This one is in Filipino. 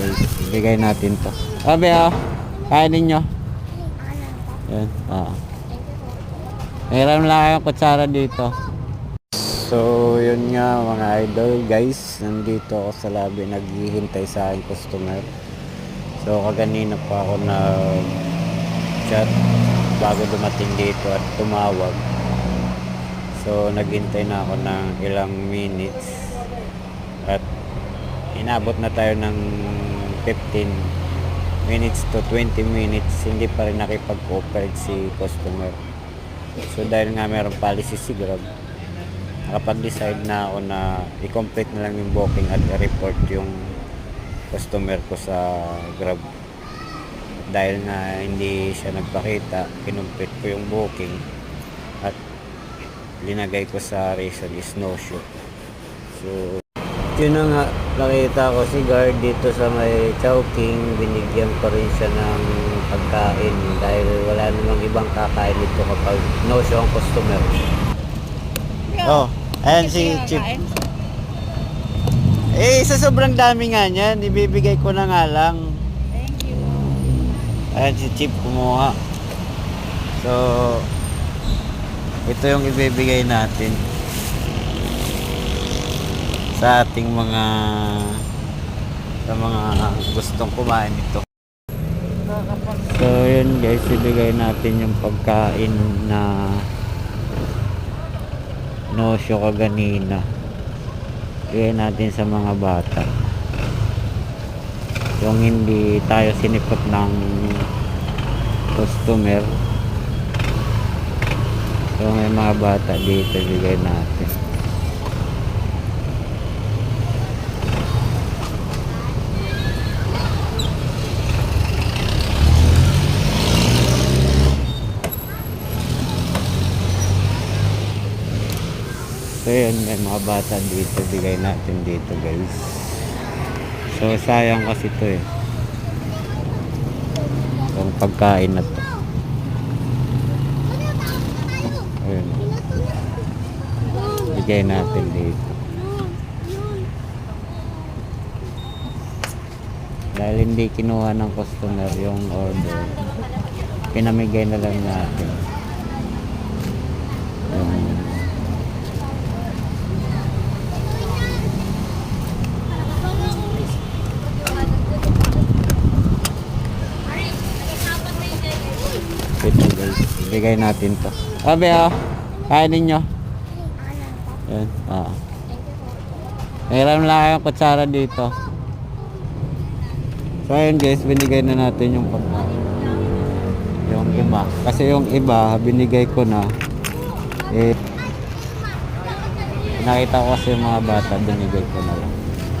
guys. Bigay natin to. Abe ah. Kainin nyo. Yan. Ah. Meron lang kayong kutsara dito. So, yun nga mga idol guys. Nandito ako sa lobby. Naghihintay sa aking customer. So, kaganina pa ako na chat bago dumating dito at tumawag. So, naghintay na ako ng ilang minutes. At inabot na tayo ng 15 minutes to 20 minutes. Hindi pa rin nakipag-cooperate si customer. So, dahil nga meron policy si Grab, nakapag-decide na ako na i-complete na lang yung booking at i-report yung customer ko sa Grab. Dahil nga hindi siya nagpakita, kinumplit ko yung booking at linagay ko sa reason is no show. So, yun na nga, nakita ko si guard dito sa may Chowking, binigyan ko rin siya ng pagkain dahil wala namang ibang kakain dito kapag no show ang customer. Oh, ayan si Chip. Eh, sa sobrang dami nga niyan, ibibigay ko na nga lang. Thank you. Ayan si Chip kumuha. So, ito yung ibibigay natin sa ating mga sa mga gustong kumain ito. So, yun guys, ibigay natin yung pagkain na no show kaganina. Ibigay natin sa mga bata yung hindi tayo sinipot ng customer so may mga bata dito bigay natin so yun may mga bata dito bigay natin dito guys So sayang kasi to eh. Yung pagkain na to. Ayun. Bigay natin dito. Dahil hindi kinuha ng customer yung order. Pinamigay na lang natin. Yung Ito guys, bigay natin to. Abe ah, kainin nyo. Yan, ah. Meron lang kayong kutsara dito. So ayun guys, binigay na natin yung pagkain. Yung iba. Kasi yung iba, binigay ko na. Eh, nakita ko kasi yung mga bata, binigay ko na lang.